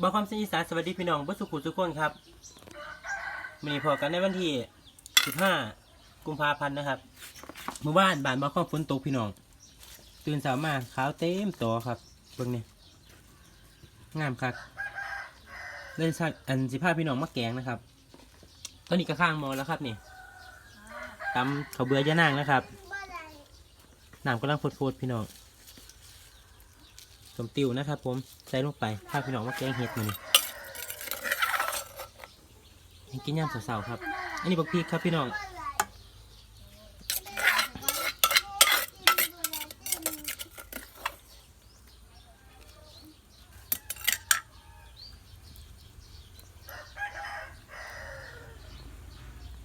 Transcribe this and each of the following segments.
บอกความสิอีสานสวัสดีพี่น้องเพื่สุขุทุกคนครับวันนี้พอกันในวันที่ 15 กุมภาพันธ์นะครับเมื่อวานบานบอกความฝนตกพี่น้อง ตื่นสามาขาวเต็มตัวครับเบิ่งนี่งามคักเลยสักอันสิพาพี่น้องมาแกงนะครับ ตอนนี้ก็ข้างมอแล้วครับนี่ตำเขาเบื่อยะนางนะครับน้ำกำลังฟดๆพี่น้อง สมติวนะครับ ผมใส่ลงไปพาพี่น้องมาแกงเห็ดมันให้กินย่ำสาวๆครับ อันนี้บักพริกครับพี่น้อง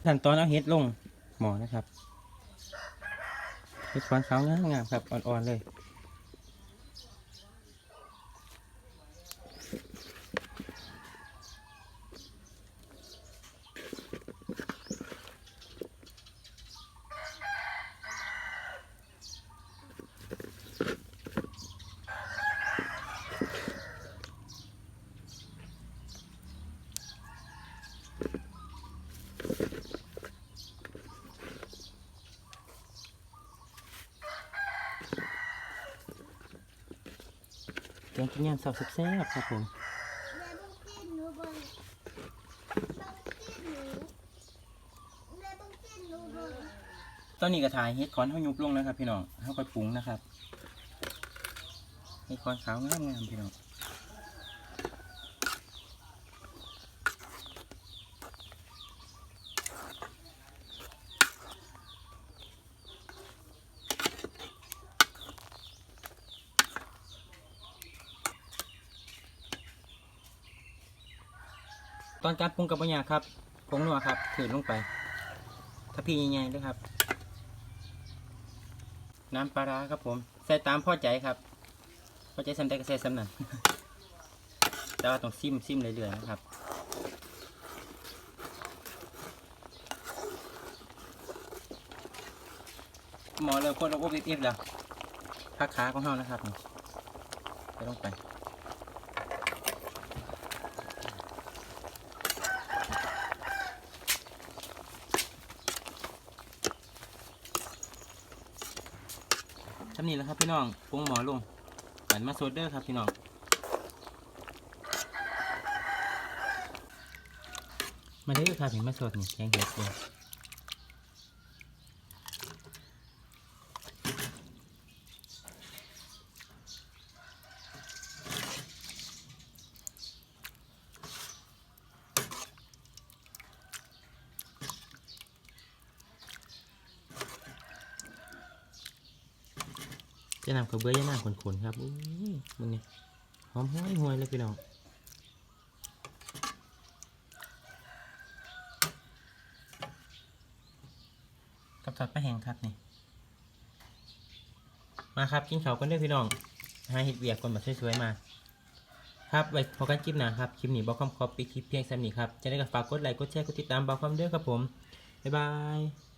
ขั้นตอนเอาเห็ดลงหมอนะครับเห็ดฟอนขาวงามๆครับอ่อนๆเลย งกินย่างสาวแซ่บๆครับผมตอนนี้กระถายเฮ็ดคอนเฮายุบลงนะครับ พี่น้องเฮาก็ปรุงนะครับเฮ็ดคอนขาวงามๆพี่น้อง ตอนการปรุงกับปัญญาครับผงนัวครับถือลงไป ถ้าพี่ยังไงด้วยครับ น้ำปลาร้าครับผมใส่ตามพ่อใจครับพ่อใจสำได้ก็ใส่สำนั่นแต่ว่าต้องซิมซิมเรื่อยๆนะครับหมอเลยคนเราอบอิบๆแล้วพักขาของเรานะครับนี่ใส่ลงไป ทำนี่แหล้วครับพี่น้องปรุงหมอลงหันมาโซดเดอร์ครับพี่น้องมาได้อครับเห็นมาสดนี่แกงเห็ดเลย จะนำข้าวเบื่อยะนางขนๆครับอุ้ยมึงนี่หอมห้อยหวยเลยพี่น้องกับทอดปลาแห้งครับนี่ มาครับกินข้าวกันเด้วยพี่น้องหาเห็ดเวียกก่อนแบบสวยๆมา ครับไว้พอกันคลิปหน้าครับคลิปนี้บอกคำขอปิดคลิปเพียงสำนี้ครับจะได้กับฝากกดไลค์กดแชร์กดติดตามบอกความเด้อครับผมบ๊ายบาย